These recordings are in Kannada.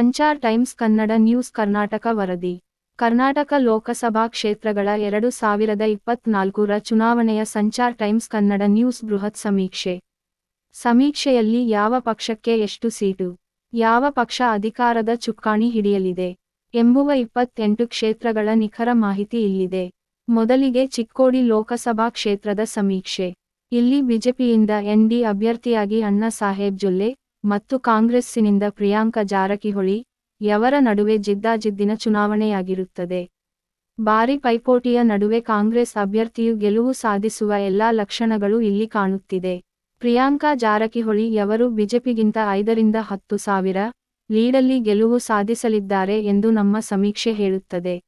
ಸಂಚಾರ್ ಟೈಮ್ಸ್ ಕನ್ನಡ ನ್ಯೂಸ್ ಕರ್ನಾಟಕ ವರದಿ. ಕರ್ನಾಟಕ ಲೋಕಸಭಾ ಕ್ಷೇತ್ರಗಳ ಎರಡು ಸಾವಿರದ ಇಪ್ಪತ್ನಾಲ್ಕರ ಚುನಾವಣೆಯ ಸಂಚಾರ್ ಟೈಮ್ಸ್ ಕನ್ನಡ ನ್ಯೂಸ್ ಬೃಹತ್ ಸಮೀಕ್ಷೆ. ಸಮೀಕ್ಷೆಯಲ್ಲಿ ಯಾವ ಪಕ್ಷಕ್ಕೆ ಎಷ್ಟು ಸೀಟು, ಯಾವ ಪಕ್ಷ ಅಧಿಕಾರದ ಚುಕ್ಕಾಣಿ ಹಿಡಿಯಲಿದೆ ಎಂಬುವ ಇಪ್ಪತ್ತೆಂಟು ಕ್ಷೇತ್ರಗಳ ನಿಖರ ಮಾಹಿತಿ ಇಲ್ಲಿದೆ. ಮೊದಲಿಗೆ ಚಿಕ್ಕೋಡಿ ಲೋಕಸಭಾ ಕ್ಷೇತ್ರದ ಸಮೀಕ್ಷೆ. ಇಲ್ಲಿ ಬಿಜೆಪಿಯಿಂದ ಎನ್ಡಿ ಅಭ್ಯರ್ಥಿಯಾಗಿ ಅಣ್ಣಾ ಸಾಹೇಬ್ ಜೊಲ್ಲೆ ಮತ್ತು ಕಾಂಗ್ರೆಸ್ಸಿನಿಂದ ಪ್ರಿಯಾಂಕಾ ಜಾರಕಿಹೊಳಿ ಯವರ ನಡುವೆ ಜಿದ್ದಾಜಿದ್ದಿನ ಚುನಾವಣೆಯಾಗಿರುತ್ತದೆ. ಭಾರಿ ಪೈಪೋಟಿಯ ನಡುವೆ ಕಾಂಗ್ರೆಸ್ ಅಭ್ಯರ್ಥಿಯು ಗೆಲುವು ಸಾಧಿಸುವ ಎಲ್ಲಾ ಲಕ್ಷಣಗಳು ಇಲ್ಲಿ ಕಾಣುತ್ತಿದೆ. ಪ್ರಿಯಾಂಕಾ ಜಾರಕಿಹೊಳಿ ಯವರು ಬಿಜೆಪಿಗಿಂತ ಐದರಿಂದ ಹತ್ತು ಸಾವಿರ ಲೀಡಲ್ಲಿ ಗೆಲುವು ಸಾಧಿಸಲಿದ್ದಾರೆ ಎಂದು ನಮ್ಮ ಸಮೀಕ್ಷೆ ಹೇಳುತ್ತದೆ.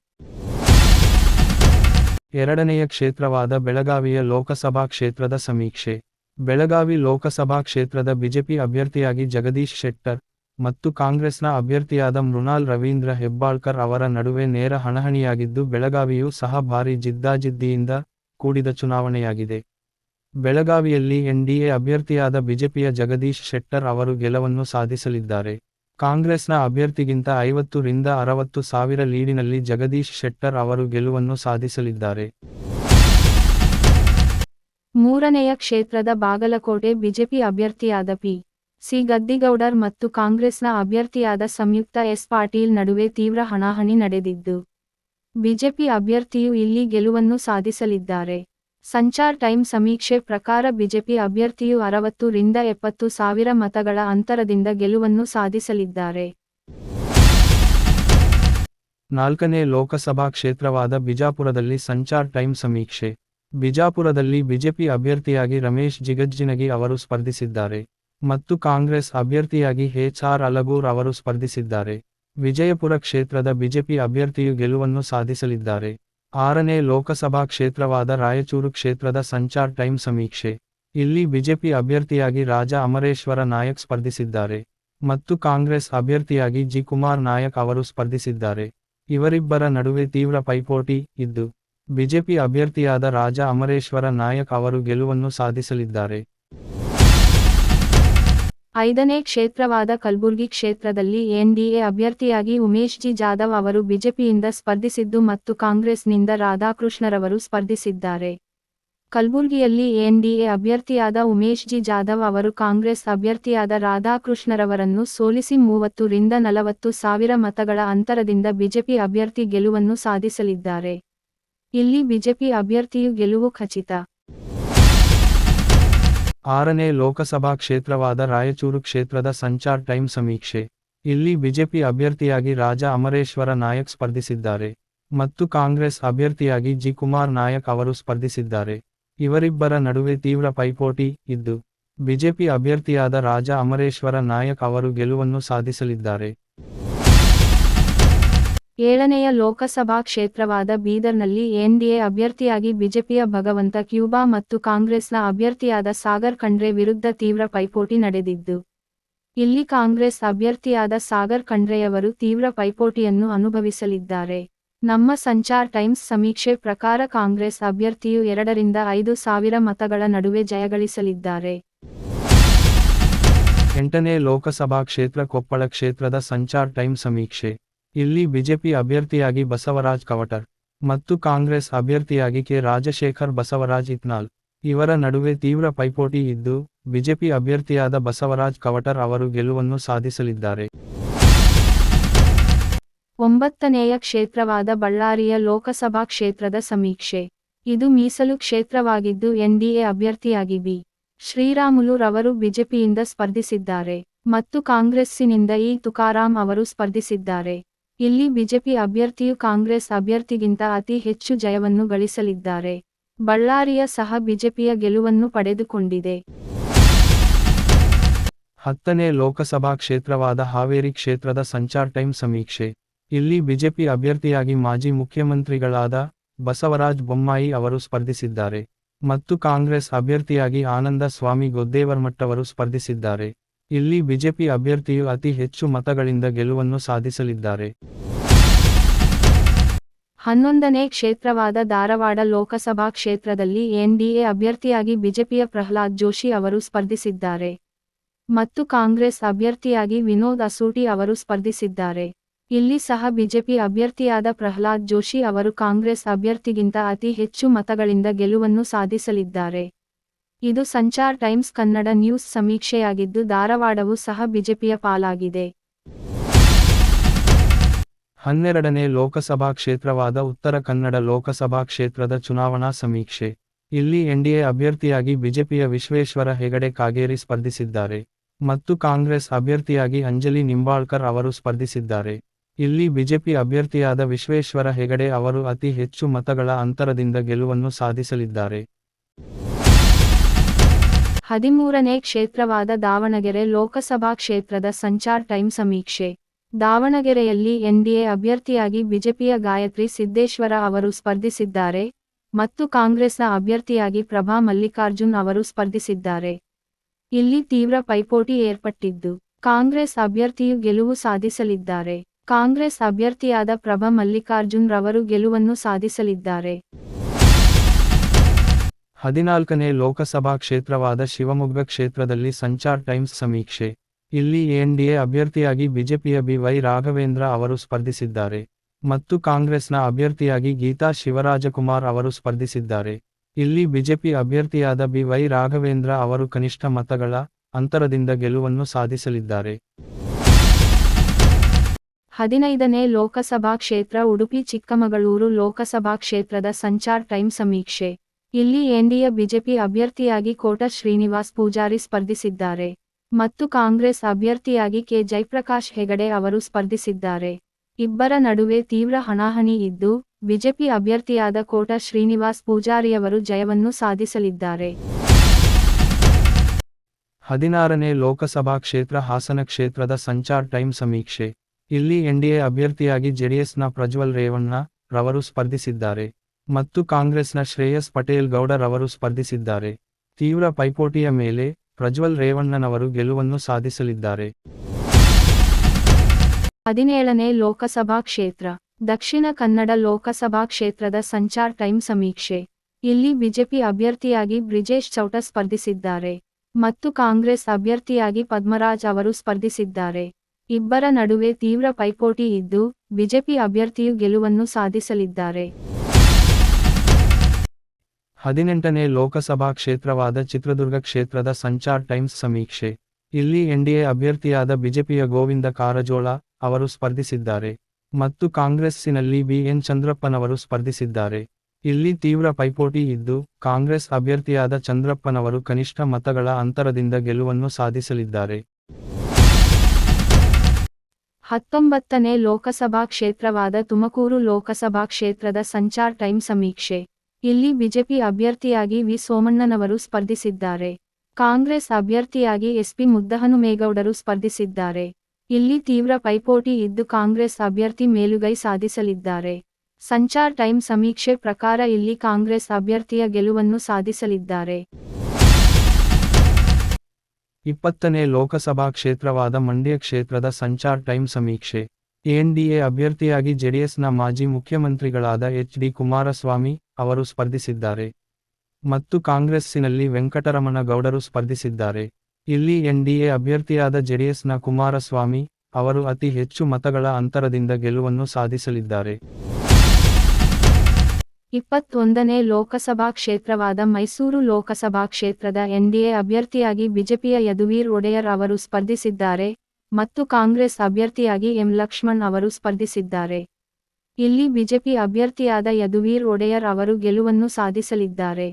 ಎರಡನೆಯ ಕ್ಷೇತ್ರವಾದ ಬೆಳಗಾವಿಯ ಲೋಕಸಭಾ ಕ್ಷೇತ್ರದ ಸಮೀಕ್ಷೆ. ಬೆಳಗಾವಿ ಲೋಕಸಭಾ ಕ್ಷೇತ್ರದ ಬಿಜೆಪಿ ಅಭ್ಯರ್ಥಿಯಾಗಿ ಜಗದೀಶ್ ಶೆಟ್ಟರ್ ಮತ್ತು ಕಾಂಗ್ರೆಸ್ನ ಅಭ್ಯರ್ಥಿಯಾದ ಮೃಣಾಲ್ ರವೀಂದ್ರ ಹೆಬ್ಬಾಳ್ಕರ್ ಅವರ ನಡುವೆ ನೇರ ಹಣಹಣಿಯಾಗಿದ್ದು ಬೆಳಗಾವಿಯೂ ಸಹ ಭಾರೀ ಜಿದ್ದಾಜಿದ್ದಿಯಿಂದ ಕೂಡಿದ ಚುನಾವಣೆಯಾಗಿದೆ. ಬೆಳಗಾವಿಯಲ್ಲಿ ಎನ್ಡಿಎ ಅಭ್ಯರ್ಥಿಯಾದ ಬಿಜೆಪಿಯ ಜಗದೀಶ್ ಶೆಟ್ಟರ್ ಅವರು ಗೆಲುವನ್ನು ಸಾಧಿಸಲಿದ್ದಾರೆ. ಕಾಂಗ್ರೆಸ್ನ ಅಭ್ಯರ್ಥಿಗಿಂತ ಐವತ್ತು ರಿಂದ ಅರವತ್ತು ಸಾವಿರ ಲೀಡಿನಲ್ಲಿ ಜಗದೀಶ್ ಶೆಟ್ಟರ್ ಅವರು ಗೆಲುವನ್ನು ಸಾಧಿಸಲಿದ್ದಾರೆ. ಮೂರನೆಯ ಕ್ಷೇತ್ರದ ಬಾಗಲಕೋಟೆ ಬಿಜೆಪಿ ಅಭ್ಯರ್ಥಿಯಾದ ಪಿ. ಸಿ. ಗದ್ದಿಗೌಡರ್ ಮತ್ತು ಕಾಂಗ್ರೆಸ್ನ ಅಭ್ಯರ್ಥಿಯಾದ ಸಂಯುಕ್ತ ಎಸ್. ಪಾಟೀಲ್ ನಡುವೆ ತೀವ್ರ ಹಣಾಹಣಿ ನಡೆದಿದ್ದು, ಬಿಜೆಪಿ ಅಭ್ಯರ್ಥಿಯು ಇಲ್ಲಿ ಗೆಲುವನ್ನು ಸಾಧಿಸಲಿದ್ದಾರೆ. ಸಂಚಾರ್ ಟೈಮ್ ಸಮೀಕ್ಷೆ ಪ್ರಕಾರ ಬಿಜೆಪಿ ಅಭ್ಯರ್ಥಿಯು ಅರವತ್ತು ರಿಂದ ಎಪ್ಪತ್ತು ಸಾವಿರ ಮತಗಳ ಅಂತರದಿಂದ ಗೆಲುವನ್ನು ಸಾಧಿಸಲಿದ್ದಾರೆ. ನಾಲ್ಕನೇ ಲೋಕಸಭಾ ಕ್ಷೇತ್ರವಾದ ಬಿಜಾಪುರದಲ್ಲಿ ಸಂಚಾರ್ ಟೈಮ್ ಸಮೀಕ್ಷೆ ಬಿಜಾಪುರದಲ್ಲಿ ಬಿಜೆಪಿ ಅಭ್ಯರ್ಥಿಯಾಗಿ ರಮೇಶ್ ಜಿಗಜ್ಜಿನಗಿ ಅವರು ಸ್ಪರ್ಧಿಸಿದ್ದಾರೆ ಮತ್ತು ಕಾಂಗ್ರೆಸ್ ಅಭ್ಯರ್ಥಿಯಾಗಿ ಹೆಚ್ ಆರ್ ಅಲಗೂರ್ ಅವರು ಸ್ಪರ್ಧಿಸಿದ್ದಾರೆ. ವಿಜಯಪುರ ಕ್ಷೇತ್ರದ ಬಿಜೆಪಿ ಅಭ್ಯರ್ಥಿಯು ಗೆಲುವನ್ನು ಸಾಧಿಸಲಿದ್ದಾರೆ. ಆರನೇ ಲೋಕಸಭಾ ಕ್ಷೇತ್ರವಾದ ರಾಯಚೂರು ಕ್ಷೇತ್ರದ ಸಂಚಾರ್ ಟೈಮ್ ಸಮೀಕ್ಷೆ. ಇಲ್ಲಿ ಬಿಜೆಪಿ ಅಭ್ಯರ್ಥಿಯಾಗಿ ರಾಜ ಅಮರೇಶ್ವರ ನಾಯಕ್ ಸ್ಪರ್ಧಿಸಿದ್ದಾರೆ ಮತ್ತು ಕಾಂಗ್ರೆಸ್ ಅಭ್ಯರ್ಥಿಯಾಗಿ ಜಿ ಕುಮಾರ್ ನಾಯಕ್ ಅವರು ಸ್ಪರ್ಧಿಸಿದ್ದಾರೆ. ಇವರಿಬ್ಬರ ನಡುವೆ ತೀವ್ರ ಪೈಪೋಟಿ ಇದ್ದು ಬಿಜೆಪಿ ಅಭ್ಯರ್ಥಿಯಾದ ರಾಜ ಅಮರೇಶ್ವರ ನಾಯಕ್ ಅವರು ಗೆಲುವನ್ನು ಸಾಧಿಸಲಿದ್ದಾರೆ. ಐದನೇ ಕ್ಷೇತ್ರವಾದ ಕಲ್ಬುರ್ಗಿ ಕ್ಷೇತ್ರದಲ್ಲಿ ಎನ್ಡಿಎ ಅಭ್ಯರ್ಥಿಯಾಗಿ ಉಮೇಶ್ ಜಿ ಜಾಧವ್ ಅವರು ಬಿಜೆಪಿಯಿಂದ ಸ್ಪರ್ಧಿಸಿದ್ದು ಮತ್ತು ಕಾಂಗ್ರೆಸ್ನಿಂದ ರಾಧಾಕೃಷ್ಣರವರು ಸ್ಪರ್ಧಿಸಿದ್ದಾರೆ. ಕಲಬುರ್ಗಿಯಲ್ಲಿ ಎನ್ಡಿಎ ಅಭ್ಯರ್ಥಿಯಾದ ಉಮೇಶ್ ಜಿ ಜಾಧವ್ ಅವರು ಕಾಂಗ್ರೆಸ್ ಅಭ್ಯರ್ಥಿಯಾದ ರಾಧಾಕೃಷ್ಣರವರನ್ನು ಸೋಲಿಸಿ ಮೂವತ್ತು ರಿಂದ ನಲವತ್ತು ಸಾವಿರ ಮತಗಳ ಅಂತರದಿಂದ ಬಿಜೆಪಿ ಅಭ್ಯರ್ಥಿ ಗೆಲುವನ್ನು ಸಾಧಿಸಲಿದ್ದಾರೆ. ಇಲ್ಲಿ ಬಿಜೆಪಿ ಅಭ್ಯರ್ಥಿಯು ಗೆಲುವು ಖಚಿತ. ಆರನೇ ಲೋಕಸಭಾ ಕ್ಷೇತ್ರವಾದ ರಾಯಚೂರು ಕ್ಷೇತ್ರದ ಸಂಚಾರ್ ಟೈಮ್ ಸಮೀಕ್ಷೆ. ಇಲ್ಲಿ ಬಿಜೆಪಿ ಅಭ್ಯರ್ಥಿಯಾಗಿ ರಾಜ ಅಮರೇಶ್ವರ ನಾಯಕ್ ಸ್ಪರ್ಧಿಸಿದ್ದಾರೆ. ಮತ್ತು ಕಾಂಗ್ರೆಸ್ ಅಭ್ಯರ್ಥಿಯಾಗಿ ಜಿ ಕುಮಾರ್ ನಾಯಕ್ ಅವರು ಸ್ಪರ್ಧಿಸಿದ್ದಾರೆ. ಇವರಿಬ್ಬರ ನಡುವೆ ತೀವ್ರ ಪೈಪೋಟಿ ಇದ್ದು, ಬಿಜೆಪಿ ಅಭ್ಯರ್ಥಿಯಾದ ರಾಜ ಅಮರೇಶ್ವರ ನಾಯಕ್ ಅವರು ಗೆಲುವನ್ನು ಸಾಧಿಸಲಿದ್ದಾರೆ. ಏಳನೆಯ ಲೋಕಸಭಾ ಕ್ಷೇತ್ರವಾದ ಬೀದರ್ನಲ್ಲಿ ಎನ್ಡಿಎ ಅಭ್ಯರ್ಥಿಯಾಗಿ ಬಿಜೆಪಿಯ ಭಗವಂತ, ಕ್ಯೂಬಾ ಮತ್ತು ಕಾಂಗ್ರೆಸ್ನ ಅಭ್ಯರ್ಥಿಯಾದ ಸಾಗರ್ ಖಂಡ್ರೆ ವಿರುದ್ಧ ತೀವ್ರ ಪೈಪೋಟಿ ನಡೆದಿದ್ದು, ಇಲ್ಲಿ ಕಾಂಗ್ರೆಸ್ ಅಭ್ಯರ್ಥಿಯಾದ ಸಾಗರ್ ಖಂಡ್ರೆಯವರು ತೀವ್ರ ಪೈಪೋಟಿಯನ್ನು ಅನುಭವಿಸಲಿದ್ದಾರೆ. ನಮ್ಮ ಸಂಚಾರ್ ಟೈಮ್ಸ್ ಸಮೀಕ್ಷೆ ಪ್ರಕಾರ ಕಾಂಗ್ರೆಸ್ ಅಭ್ಯರ್ಥಿಯು ಎರಡರಿಂದ ಐದು ಸಾವಿರ ಮತಗಳ ನಡುವೆ ಜಯಗಳಿಸಲಿದ್ದಾರೆ. ಎಂಟನೇ ಲೋಕಸಭಾ ಕ್ಷೇತ್ರ ಕೊಪ್ಪಳ ಕ್ಷೇತ್ರದ ಸಂಚಾರ್ ಟೈಮ್ ಸಮೀಕ್ಷೆ ಇಲ್ಲಿ ಬಿಜೆಪಿ ಅಭ್ಯರ್ಥಿಯಾಗಿ ಬಸವರಾಜ್ ಕವಟರ್ ಮತ್ತು ಕಾಂಗ್ರೆಸ್ ಅಭ್ಯರ್ಥಿಯಾಗಿ ಕೆ. ರಾಜಶೇಖರ್ ಬಸವರಾಜ್ ಇತ್ನಾಲ್ ಇವರ ನಡುವೆ ತೀವ್ರ ಪೈಪೋಟಿ ಇದ್ದು, ಬಿಜೆಪಿ ಅಭ್ಯರ್ಥಿಯಾದ ಬಸವರಾಜ್ ಕವಟರ್ ಅವರು ಗೆಲುವನ್ನು ಸಾಧಿಸಲಿದ್ದಾರೆ. ಒಂಬತ್ತನೆಯ ಕ್ಷೇತ್ರವಾದ ಬಳ್ಳಾರಿಯ ಲೋಕಸಭಾ ಕ್ಷೇತ್ರದ ಸಮೀಕ್ಷೆ. ಇದು ಮೀಸಲು ಕ್ಷೇತ್ರವಾಗಿದ್ದು, ಎನ್ಡಿಎ ಅಭ್ಯರ್ಥಿಯಾಗಿ ಬಿ. ಶ್ರೀರಾಮುಲು ರವರು ಬಿಜೆಪಿಯಿಂದ ಸ್ಪರ್ಧಿಸಿದ್ದಾರೆ. ಮತ್ತು ಕಾಂಗ್ರೆಸ್ಸಿನಿಂದ ಇ ತುಕಾರಾಂ ಅವರು ಸ್ಪರ್ಧಿಸಿದ್ದಾರೆ. ಇಲ್ಲಿ ಬಿಜೆಪಿ ಅಭ್ಯರ್ಥಿಯು ಕಾಂಗ್ರೆಸ್ ಅಭ್ಯರ್ಥಿಗಿಂತ ಅತಿ ಹೆಚ್ಚು ಜಯವನ್ನು ಗಳಿಸಲಿದ್ದಾರೆ. ಬಳ್ಳಾರಿಯ ಸಹ ಬಿಜೆಪಿಯ ಗೆಲುವನ್ನು ಪಡೆದುಕೊಂಡಿದೆ. ಹತ್ತನೇ ಲೋಕಸಭಾ ಕ್ಷೇತ್ರವಾದ ಹಾವೇರಿ ಕ್ಷೇತ್ರದ ಸಂಚಾರ್ ಟೈಮ್ ಸಮೀಕ್ಷೆ. ಇಲ್ಲಿ ಬಿಜೆಪಿ ಅಭ್ಯರ್ಥಿಯಾಗಿ ಮಾಜಿ ಮುಖ್ಯಮಂತ್ರಿಗಳಾದ ಬಸವರಾಜ್ ಬೊಮ್ಮಾಯಿ ಅವರು ಸ್ಪರ್ಧಿಸಿದ್ದಾರೆ. ಮತ್ತು ಕಾಂಗ್ರೆಸ್ ಅಭ್ಯರ್ಥಿಯಾಗಿ ಆನಂದ ಸ್ವಾಮಿ ಗೊದ್ದೇವರ್ಮಟ್ಟವರು ಸ್ಪರ್ಧಿಸಿದ್ದಾರೆ. ಇಲ್ಲಿ ಬಿಜೆಪಿ ಅಭ್ಯರ್ಥಿಯು ಅತಿ ಹೆಚ್ಚು ಮತಗಳಿಂದ ಗೆಲುವನ್ನು ಸಾಧಿಸಲಿದ್ದಾರೆ. ಹನ್ನೊಂದನೇ ಕ್ಷೇತ್ರವಾದ ಧಾರವಾಡ ಲೋಕಸಭಾ ಕ್ಷೇತ್ರದಲ್ಲಿ ಎನ್ಡಿಎ ಅಭ್ಯರ್ಥಿಯಾಗಿ ಬಿಜೆಪಿಯ ಪ್ರಹ್ಲಾದ್ ಜೋಶಿ ಅವರು ಸ್ಪರ್ಧಿಸಿದ್ದಾರೆ. ಮತ್ತು ಕಾಂಗ್ರೆಸ್ ಅಭ್ಯರ್ಥಿಯಾಗಿ ವಿನೋದ್ ಅಸೂಟಿ ಅವರು ಸ್ಪರ್ಧಿಸಿದ್ದಾರೆ. ಇಲ್ಲಿ ಸಹ ಬಿಜೆಪಿ ಅಭ್ಯರ್ಥಿಯಾದ ಪ್ರಹ್ಲಾದ್ ಜೋಶಿ ಅವರು ಕಾಂಗ್ರೆಸ್ ಅಭ್ಯರ್ಥಿಗಿಂತ ಅತಿ ಹೆಚ್ಚು ಮತಗಳಿಂದ ಗೆಲುವನ್ನು ಸಾಧಿಸಲಿದ್ದಾರೆ. ಇದು ಸಂಚಾರ್ ಟೈಮ್ಸ್ ಕನ್ನಡ ನ್ಯೂಸ್ ಸಮೀಕ್ಷೆಯಾಗಿದ್ದು ಧಾರವಾಡವು ಸಹ ಬಿಜೆಪಿಯ ಪಾಲಾಗಿದೆ. ಹನ್ನೆರಡನೇ ಲೋಕಸಭಾ ಕ್ಷೇತ್ರವಾದ ಉತ್ತರ ಕನ್ನಡ ಲೋಕಸಭಾ ಕ್ಷೇತ್ರದ ಚುನಾವಣಾ ಸಮೀಕ್ಷೆ. ಇಲ್ಲಿ ಎನ್ಡಿಎ ಅಭ್ಯರ್ಥಿಯಾಗಿ ಬಿಜೆಪಿಯ ವಿಶ್ವೇಶ್ವರ ಹೆಗಡೆ ಕಾಗೇರಿ ಸ್ಪರ್ಧಿಸಿದ್ದಾರೆ. ಮತ್ತು ಕಾಂಗ್ರೆಸ್ ಅಭ್ಯರ್ಥಿಯಾಗಿ ಅಂಜಲಿ ನಿಂಬಾಳ್ಕರ್ ಅವರು ಸ್ಪರ್ಧಿಸಿದ್ದಾರೆ. ಇಲ್ಲಿ ಬಿಜೆಪಿ ಅಭ್ಯರ್ಥಿಯಾದ ವಿಶ್ವೇಶ್ವರ ಹೆಗಡೆ ಅವರು ಅತಿ ಹೆಚ್ಚು ಮತಗಳ ಅಂತರದಿಂದ ಗೆಲುವನ್ನು ಸಾಧಿಸಲಿದ್ದಾರೆ. ಹದಿಮೂರನೇ ಕ್ಷೇತ್ರವಾದ ದಾವಣಗೆರೆ ಲೋಕಸಭಾ ಕ್ಷೇತ್ರದ ಸಂಚಾರ್ ಟೈಮ್ ಸಮೀಕ್ಷೆ. ದಾವಣಗೆರೆಯಲ್ಲಿ ಎನ್ಡಿಎ ಅಭ್ಯರ್ಥಿಯಾಗಿ ಬಿಜೆಪಿಯ ಗಾಯತ್ರಿ ಸಿದ್ದೇಶ್ವರ ಅವರು ಸ್ಪರ್ಧಿಸಿದ್ದಾರೆ ಮತ್ತು ಕಾಂಗ್ರೆಸ್ನ ಅಭ್ಯರ್ಥಿಯಾಗಿ ಪ್ರಭಾ ಮಲ್ಲಿಕಾರ್ಜುನ್ ಅವರು ಸ್ಪರ್ಧಿಸಿದ್ದಾರೆ. ಇಲ್ಲಿ ತೀವ್ರ ಪೈಪೋಟಿ ಏರ್ಪಟ್ಟಿದ್ದು, ಕಾಂಗ್ರೆಸ್ ಅಭ್ಯರ್ಥಿಯು ಗೆಲುವು ಸಾಧಿಸಲಿದ್ದಾರೆ. ಕಾಂಗ್ರೆಸ್ ಅಭ್ಯರ್ಥಿಯಾದ ಪ್ರಭಾ ಮಲ್ಲಿಕಾರ್ಜುನ್ ರವರು ಗೆಲುವನ್ನು ಸಾಧಿಸಲಿದ್ದಾರೆ. ಹದಿನಾಲ್ಕನೇ ಲೋಕಸಭಾ ಕ್ಷೇತ್ರವಾದ ಶಿವಮೊಗ್ಗ ಕ್ಷೇತ್ರದಲ್ಲಿ ಸಂಚಾರ್ ಟೈಮ್ಸ್ ಸಮೀಕ್ಷೆ. ಇಲ್ಲಿ ಎನ್ಡಿಎ ಅಭ್ಯರ್ಥಿಯಾಗಿ ಬಿಜೆಪಿಯ ಬಿ ವೈ ರಾಘವೇಂದ್ರ ಅವರು ಸ್ಪರ್ಧಿಸಿದ್ದಾರೆ. ಮತ್ತು ಕಾಂಗ್ರೆಸ್ನ ಅಭ್ಯರ್ಥಿಯಾಗಿ ಗೀತಾ ಶಿವರಾಜಕುಮಾರ್ ಅವರು ಸ್ಪರ್ಧಿಸಿದ್ದಾರೆ. ಇಲ್ಲಿ ಬಿಜೆಪಿ ಅಭ್ಯರ್ಥಿಯಾದ ಬಿ ವೈ ರಾಘವೇಂದ್ರ ಅವರು ಕನಿಷ್ಠ ಮತಗಳ ಅಂತರದಿಂದ ಗೆಲುವನ್ನು ಸಾಧಿಸಲಿದ್ದಾರೆ. ಹದಿನೈದನೇ ಲೋಕಸಭಾ ಕ್ಷೇತ್ರ ಉಡುಪಿ ಚಿಕ್ಕಮಗಳೂರು ಲೋಕಸಭಾ ಕ್ಷೇತ್ರದ ಸಂಚಾರ್ ಟೈಮ್ ಸಮೀಕ್ಷೆ. ಇಲ್ಲಿ ಎನ್ಡಿಎ, ಬಿಜೆಪಿ ಅಭ್ಯರ್ಥಿಯಾಗಿ ಕೋಟ ಶ್ರೀನಿವಾಸ್ ಪೂಜಾರಿ ಸ್ಪರ್ಧಿಸಿದ್ದಾರೆ. ಮತ್ತು ಕಾಂಗ್ರೆಸ್ ಅಭ್ಯರ್ಥಿಯಾಗಿ ಕೆ. ಜಯಪ್ರಕಾಶ್ ಹೆಗಡೆ ಅವರು ಸ್ಪರ್ಧಿಸಿದ್ದಾರೆ. ಇಬ್ಬರ ನಡುವೆ ತೀವ್ರ ಹಣಾಹಣಿ ಇದ್ದು, ಬಿಜೆಪಿ ಅಭ್ಯರ್ಥಿಯಾದ ಕೋಟ ಶ್ರೀನಿವಾಸ್ ಪೂಜಾರಿಯವರು ಜಯವನ್ನು ಸಾಧಿಸಲಿದ್ದಾರೆ. ಹದಿನಾರನೇ ಲೋಕಸಭಾ ಕ್ಷೇತ್ರ ಹಾಸನ ಕ್ಷೇತ್ರದ ಸಂಚಾರ್ ಟೈಮ್ ಸಮೀಕ್ಷೆ. ಇಲ್ಲಿ ಎನ್ಡಿಎ ಅಭ್ಯರ್ಥಿಯಾಗಿ ಜೆಡಿಎಸ್ನ ಪ್ರಜ್ವಲ್ ರೇವಣ್ಣ ರವರು ಸ್ಪರ್ಧಿಸಿದ್ದಾರೆ. ಮತ್ತು ಕಾಂಗ್ರೆಸ್ನ ಶ್ರೇಯಸ್ ಪಟೇಲ್ ಗೌಡರ್ ಅವರು ಸ್ಪರ್ಧಿಸಿದ್ದಾರೆ. ತೀವ್ರ ಪೈಪೋಟಿಯ ಮೇಲೆ ಪ್ರಜ್ವಲ್ ರೇವಣ್ಣನವರು ಗೆಲುವನ್ನು ಸಾಧಿಸಲಿದ್ದಾರೆ. ಹದಿನೇಳನೇ ಲೋಕಸಭಾ ಕ್ಷೇತ್ರ, ದಕ್ಷಿಣ ಕನ್ನಡ ಲೋಕಸಭಾ ಕ್ಷೇತ್ರದ ಸಂಚಾರ್ ಟೈಮ್ ಸಮೀಕ್ಷೆ. ಇಲ್ಲಿ ಬಿಜೆಪಿ ಅಭ್ಯರ್ಥಿಯಾಗಿ ಬ್ರಿಜೇಶ್ ಚೌಟ ಸ್ಪರ್ಧಿಸಿದ್ದಾರೆ. ಮತ್ತು ಕಾಂಗ್ರೆಸ್ ಅಭ್ಯರ್ಥಿಯಾಗಿ ಪದ್ಮರಾಜ್ ಅವರು ಸ್ಪರ್ಧಿಸಿದ್ದಾರೆ. ಇಬ್ಬರ ನಡುವೆ ತೀವ್ರ ಪೈಪೋಟಿ ಇದ್ದು, ಬಿಜೆಪಿ ಅಭ್ಯರ್ಥಿಯು ಗೆಲುವನ್ನು ಸಾಧಿಸಲಿದ್ದಾರೆ. ಹದಿನೆಂಟನೇ ಲೋಕಸಭಾ ಕ್ಷೇತ್ರವಾದ ಚಿತ್ರದುರ್ಗ ಕ್ಷೇತ್ರದ ಸಂಚಾರ್ ಟೈಮ್ಸ್ ಸಮೀಕ್ಷೆ. ಇಲ್ಲಿ ಎನ್ಡಿಎ ಅಭ್ಯರ್ಥಿಯಾದ ಬಿಜೆಪಿಯ ಗೋವಿಂದ ಕಾರಜೋಳ ಅವರು ಸ್ಪರ್ಧಿಸಿದ್ದಾರೆ. ಮತ್ತು ಕಾಂಗ್ರೆಸ್ಸಿನಲ್ಲಿ ಬಿಎನ್ ಚಂದ್ರಪ್ಪನವರು ಸ್ಪರ್ಧಿಸಿದ್ದಾರೆ. ಇಲ್ಲಿ ತೀವ್ರ ಪೈಪೋಟಿ ಇದ್ದು, ಕಾಂಗ್ರೆಸ್ ಅಭ್ಯರ್ಥಿಯಾದ ಚಂದ್ರಪ್ಪನವರು ಕನಿಷ್ಠ ಮತಗಳ ಅಂತರದಿಂದ ಗೆಲುವನ್ನು ಸಾಧಿಸಲಿದ್ದಾರೆ. ಹತ್ತೊಂಬತ್ತನೇ ಲೋಕಸಭಾ ಕ್ಷೇತ್ರವಾದ ತುಮಕೂರು ಲೋಕಸಭಾ ಕ್ಷೇತ್ರದ ಸಂಚಾರ್ ಟೈಮ್ ಸಮೀಕ್ಷೆ. ಇಲ್ಲಿ ಬಿಜೆಪಿ ಅಭ್ಯರ್ಥಿಯಾಗಿ ವಿ ಸೋಮಣ್ಣನವರು ಸ್ಪರ್ಧಿಸಿದ್ದಾರೆ. ಕಾಂಗ್ರೆಸ್ ಅಭ್ಯರ್ಥಿಯಾಗಿ ಎಸ್ಪಿ ಮುದ್ದಹನುಮೇಗೌಡರು ಸ್ಪರ್ಧಿಸಿದ್ದಾರೆ. ಇಲ್ಲಿ ತೀವ್ರ ಪೈಪೋಟಿ ಇದ್ದು ಕಾಂಗ್ರೆಸ್ ಅಭ್ಯರ್ಥಿ ಮೇಲುಗೈ ಸಾಧಿಸಲಿದ್ದಾರೆ. ಸಂಚಾರ್ ಟೈಮ್ ಸಮೀಕ್ಷೆ ಪ್ರಕಾರ ಇಲ್ಲಿ ಕಾಂಗ್ರೆಸ್ ಅಭ್ಯರ್ಥಿಯ ಗೆಲುವನ್ನು ಸಾಧಿಸಲಿದ್ದಾರೆ. ಇಪ್ಪತ್ತನೇ ಲೋಕಸಭಾ ಕ್ಷೇತ್ರವಾದ ಮಂಡ್ಯ ಕ್ಷೇತ್ರದ ಸಂಚಾರ್ ಟೈಮ್ ಸಮೀಕ್ಷೆ. ಎನ್ಡಿಎ ಅಭ್ಯರ್ಥಿಯಾಗಿ ಜೆಡಿಎಸ್ನ ಮಾಜಿ ಮುಖ್ಯಮಂತ್ರಿಗಳಾದ ಎಚ್ ಡಿ ಕುಮಾರಸ್ವಾಮಿ ಅವರು ಸ್ಪರ್ಧಿಸಿದ್ದಾರೆ. ಮತ್ತು ಕಾಂಗ್ರೆಸ್ಸಿನಲ್ಲಿ ವೆಂಕಟರಮಣ ಗೌಡರು ಸ್ಪರ್ಧಿಸಿದ್ದಾರೆ. ಇಲ್ಲಿ ಎನ್ಡಿಎ ಅಭ್ಯರ್ಥಿಯಾದ ಜೆಡಿಎಸ್ನ ಕುಮಾರಸ್ವಾಮಿ ಅವರು ಅತಿ ಹೆಚ್ಚು ಮತಗಳ ಅಂತರದಿಂದ ಗೆಲುವನ್ನು ಸಾಧಿಸಲಿದ್ದಾರೆ. ಇಪ್ಪತ್ತೊಂದನೇ ಲೋಕಸಭಾ ಕ್ಷೇತ್ರವಾದ ಮೈಸೂರು ಲೋಕಸಭಾ ಕ್ಷೇತ್ರದ ಎನ್ಡಿಎ ಅಭ್ಯರ್ಥಿಯಾಗಿ ಬಿಜೆಪಿಯ ಯದುವೀರ್ ಒಡೆಯರ್ ಅವರು ಸ್ಪರ್ಧಿಸಿದ್ದಾರೆ. ಮತ್ತು ಕಾಂಗ್ರೆಸ್ ಅಭ್ಯರ್ಥಿಯಾಗಿ ಎಂ. ಲಕ್ಷ್ಮಣ್ ಅವರು ಸ್ಪರ್ಧಿಸಿದ್ದಾರೆ. ಇಲ್ಲಿ ಬಿಜೆಪಿ ಅಭ್ಯರ್ಥಿಯಾದ ಯದುವೀರ್ ಒಡೆಯರ್ ಅವರು ಗೆಲುವನ್ನು ಸಾಧಿಸಲಿದ್ದಾರೆ.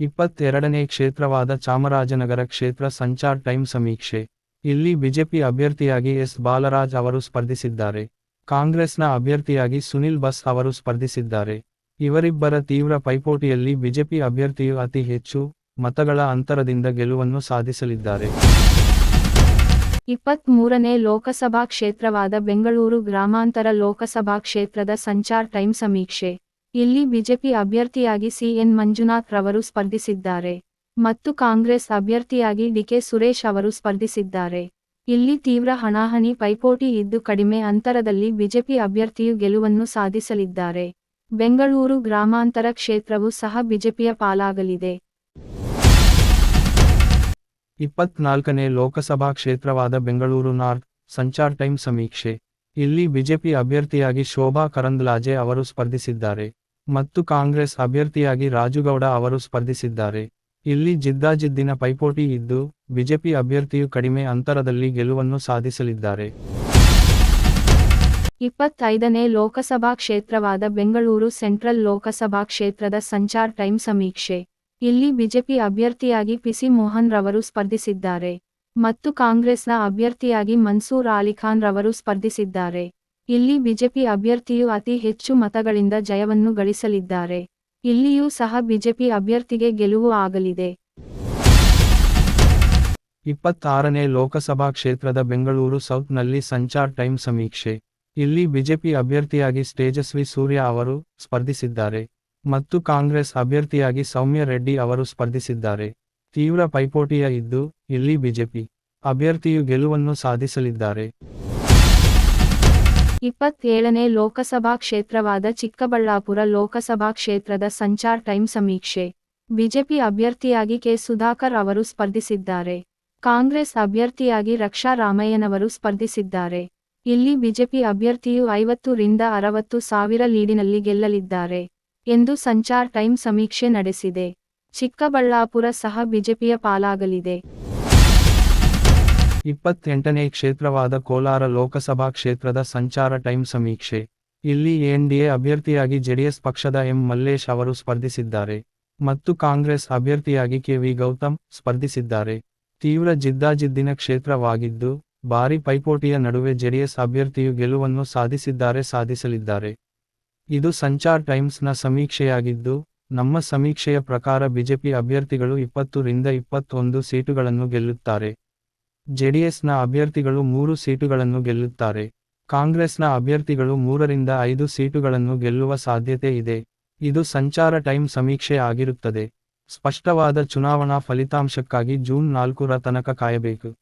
ಇಪ್ಪತ್ತೆರಡನೇ ಕ್ಷೇತ್ರವಾದ ಚಾಮರಾಜನಗರ ಕ್ಷೇತ್ರ ಸಂಚಾರ್ ಟೈಮ್ ಸಮೀಕ್ಷೆ. ಇಲ್ಲಿ ಬಿಜೆಪಿ ಅಭ್ಯರ್ಥಿಯಾಗಿ ಎಸ್. ಬಾಲರಾಜ್ ಅವರು ಸ್ಪರ್ಧಿಸಿದ್ದಾರೆ. ಕಾಂಗ್ರೆಸ್ನ ಅಭ್ಯರ್ಥಿಯಾಗಿ ಸುನಿಲ್ ಬಸ್ ಅವರು ಸ್ಪರ್ಧಿಸಿದ್ದಾರೆ. ಇವರಿಬ್ಬರ ತೀವ್ರ ಪೈಪೋಟಿಯಲ್ಲಿ ಬಿಜೆಪಿ ಅಭ್ಯರ್ಥಿಯು ಅತಿ ಹೆಚ್ಚು ಮತಗಳ ಅಂತರದಿಂದ ಗೆಲುವನ್ನು ಸಾಧಿಸಲಿದ್ದಾರೆ. ಇಪ್ಪತ್ಮೂರನೇ ಲೋಕಸಭಾ ಕ್ಷೇತ್ರವಾದ ಬೆಂಗಳೂರು ಗ್ರಾಮಾಂತರ ಲೋಕಸಭಾ ಕ್ಷೇತ್ರದ ಸಂಚಾರ್ ಟೈಮ್ ಸಮೀಕ್ಷೆ. ಇಲ್ಲಿ ಬಿಜೆಪಿ ಅಭ್ಯರ್ಥಿಯಾಗಿ ಸಿಎನ್ ಮಂಜುನಾಥ್ ರವರು ಸ್ಪರ್ಧಿಸಿದ್ದಾರೆ. ಮತ್ತು ಕಾಂಗ್ರೆಸ್ ಅಭ್ಯರ್ಥಿಯಾಗಿ ಡಿಕೆ ಸುರೇಶ್ ಅವರು ಸ್ಪರ್ಧಿಸಿದ್ದಾರೆ. ಇಲ್ಲಿ ತೀವ್ರ ಹಣಾಹಣಿ ಪೈಪೋಟಿ ಇದ್ದು ಕಡಿಮೆ ಅಂತರದಲ್ಲಿ ಬಿಜೆಪಿ ಅಭ್ಯರ್ಥಿಯು ಗೆಲುವನ್ನು ಸಾಧಿಸಲಿದ್ದಾರೆ. ಬೆಂಗಳೂರು ಗ್ರಾಮಾಂತರ ಕ್ಷೇತ್ರವು ಸಹ ಬಿಜೆಪಿಯ ಪಾಲಾಗಲಿದೆ. ಇಪ್ಪತ್ನಾಲ್ಕನೇ ಲೋಕಸಭಾ ಕ್ಷೇತ್ರವಾದ ಬೆಂಗಳೂರು ನಾರ್ತ್, ಸಂಚಾರ್ ಟೈಮ್ ಸಮೀಕ್ಷೆ. ಇಲ್ಲಿ ಬಿಜೆಪಿ ಅಭ್ಯರ್ಥಿಯಾಗಿ ಶೋಭಾ ಕರಂದ್ಲಾಜೆ ಅವರು ಸ್ಪರ್ಧಿಸಿದ್ದಾರೆ. ಮತ್ತು ಕಾಂಗ್ರೆಸ್ ಅಭ್ಯರ್ಥಿಯಾಗಿ ರಾಜುಗೌಡ ಅವರು ಸ್ಪರ್ಧಿಸಿದ್ದಾರೆ. ಇಲ್ಲಿ ಜಿದ್ದಾಜಿದ್ದಿನ ಪೈಪೋಟಿ ಇದ್ದು, ಬಿಜೆಪಿ ಅಭ್ಯರ್ಥಿಯು ಕಡಿಮೆ ಅಂತರದಲ್ಲಿ ಗೆಲುವನ್ನು ಸಾಧಿಸಲಿದ್ದಾರೆ. ಇಪ್ಪತ್ತೈದನೇ ಲೋಕಸಭಾ ಕ್ಷೇತ್ರವಾದ ಬೆಂಗಳೂರು ಸೆಂಟ್ರಲ್ ಲೋಕಸಭಾ ಕ್ಷೇತ್ರದ ಸಂಚಾರ್ ಟೈಮ್ ಸಮೀಕ್ಷೆ. ಇಲ್ಲಿ ಬಿಜೆಪಿ ಅಭ್ಯರ್ಥಿಯಾಗಿ ಪಿಸಿ ಮೋಹನ್ ರವರು ಸ್ಪರ್ಧಿಸಿದ್ದಾರೆ. ಮತ್ತು ಕಾಂಗ್ರೆಸ್ನ ಅಭ್ಯರ್ಥಿಯಾಗಿ ಮನ್ಸೂರ್ ಅಲಿಖಾನ್ ರವರು ಸ್ಪರ್ಧಿಸಿದ್ದಾರೆ. ಇಲ್ಲಿ ಬಿಜೆಪಿ ಅಭ್ಯರ್ಥಿಯು ಅತಿ ಹೆಚ್ಚು ಮತಗಳಿಂದ ಜಯವನ್ನು ಗಳಿಸಲಿದ್ದಾರೆ. ಇಲ್ಲಿಯೂ ಸಹ ಬಿಜೆಪಿ ಅಭ್ಯರ್ಥಿಗೆ ಗೆಲುವು ಆಗಲಿದೆ. ಇಪ್ಪತ್ತಾರನೇ ಲೋಕಸಭಾ ಕ್ಷೇತ್ರದ ಬೆಂಗಳೂರು ಸೌತ್ನಲ್ಲಿ ಸಂಚಾರ್ ಟೈಮ್ ಸಮೀಕ್ಷೆ. ಇಲ್ಲಿ ಬಿಜೆಪಿ ಅಭ್ಯರ್ಥಿಯಾಗಿ ತೇಜಸ್ವಿ ಸೂರ್ಯ ಅವರು ಸ್ಪರ್ಧಿಸಿದ್ದಾರೆ. ಮತ್ತು ಕಾಂಗ್ರೆಸ್ ಅಭ್ಯರ್ಥಿಯಾಗಿ ಸೌಮ್ಯ ರೆಡ್ಡಿ ಅವರು ಸ್ಪರ್ಧಿಸಿದ್ದಾರೆ. ತೀವ್ರ ಪೈಪೋಟಿಯ ಇದ್ದು, ಇಲ್ಲಿ ಬಿಜೆಪಿ ಅಭ್ಯರ್ಥಿಯು ಗೆಲುವನ್ನು ಸಾಧಿಸಲಿದ್ದಾರೆ. ಇಪ್ಪತ್ತೇಳನೇ ಲೋಕಸಭಾ ಕ್ಷೇತ್ರವಾದ ಚಿಕ್ಕಬಳ್ಳಾಪುರ ಲೋಕಸಭಾ ಕ್ಷೇತ್ರದ ಸಂಚಾರ್ ಟೈಮ್ ಸಮೀಕ್ಷೆ. ಬಿಜೆಪಿ ಅಭ್ಯರ್ಥಿಯಾಗಿ ಕೆ. ಸುಧಾಕರ್ ಅವರು ಸ್ಪರ್ಧಿಸಿದ್ದಾರೆ. ಕಾಂಗ್ರೆಸ್ ಅಭ್ಯರ್ಥಿಯಾಗಿ ರಕ್ಷಾ ರಾಮಯ್ಯನವರು ಸ್ಪರ್ಧಿಸಿದ್ದಾರೆ. ಇಲ್ಲಿ ಬಿಜೆಪಿ ಅಭ್ಯರ್ಥಿಯು ಐವತ್ತು ರಿಂದ ಅರವತ್ತು ಸಾವಿರ ಲೀಡಿನಲ್ಲಿ ಗೆಲ್ಲಲಿದ್ದಾರೆ. ಎಂದು ಸಂಚಾರ್ ಟೈಮ್ ಸಮೀಕ್ಷೆ ನಡೆಸಿದೆ. ಚಿಕ್ಕಬಳ್ಳಾಪುರ ಸಹ ಬಿಜೆಪಿಯ ಪಾಲಾಗಲಿದೆ. ಇಪ್ಪತ್ತೆಂಟನೇ ಕ್ಷೇತ್ರವಾದ ಕೋಲಾರ ಲೋಕಸಭಾ ಕ್ಷೇತ್ರದ ಸಂಚಾರ ಟೈಮ್ ಸಮೀಕ್ಷೆ. ಇಲ್ಲಿ ಎನ್ಡಿಎ ಅಭ್ಯರ್ಥಿಯಾಗಿ ಜೆಡಿಎಸ್ ಪಕ್ಷದ ಎಂ ಮಲ್ಲೇಶ್ ಅವರು ಸ್ಪರ್ಧಿಸಿದ್ದಾರೆ. ಮತ್ತು ಕಾಂಗ್ರೆಸ್ ಅಭ್ಯರ್ಥಿಯಾಗಿ ಕೆ ವಿ ಗೌತಮ್ ಸ್ಪರ್ಧಿಸಿದ್ದಾರೆ. ತೀವ್ರ ಜಿದ್ದಾಜಿದ್ದಿನ ಕ್ಷೇತ್ರವಾಗಿದ್ದು, ಭಾರಿ ಪೈಪೋಟಿಯ ನಡುವೆ ಜೆಡಿಎಸ್ ಅಭ್ಯರ್ಥಿಯು ಗೆಲುವನ್ನು ಸಾಧಿಸಿದ್ದಾರೆ, ಸಾಧಿಸಲಿದ್ದಾರೆ. ಇದು ಸಂಚಾರ್ ಟೈಮ್ಸ್ನ ಸಮೀಕ್ಷೆಯಾಗಿದ್ದು, ನಮ್ಮ ಸಮೀಕ್ಷೆಯ ಪ್ರಕಾರ ಬಿಜೆಪಿ ಅಭ್ಯರ್ಥಿಗಳು ಇಪ್ಪತ್ತು ರಿಂದ ಇಪ್ಪತ್ತೊಂದು ಸೀಟುಗಳನ್ನು ಗೆಲ್ಲುತ್ತಾರೆ. ಜೆಡಿಎಸ್ನ ಅಭ್ಯರ್ಥಿಗಳು ಮೂರು ಸೀಟುಗಳನ್ನು ಗೆಲ್ಲುತ್ತಾರೆ. ಕಾಂಗ್ರೆಸ್ನ ಅಭ್ಯರ್ಥಿಗಳು ಮೂರರಿಂದ ಐದು ಸೀಟುಗಳನ್ನು ಗೆಲ್ಲುವ ಸಾಧ್ಯತೆ ಇದೆ. ಇದು ಸಂಚಾರ ಟೈಮ್ ಸಮೀಕ್ಷೆ ಆಗಿರುತ್ತದೆ. ಸ್ಪಷ್ಟವಾದ ಚುನಾವಣಾ ಫಲಿತಾಂಶಕ್ಕಾಗಿ ಜೂನ್ ನಾಲ್ಕರ ತನಕ ಕಾಯಬೇಕು.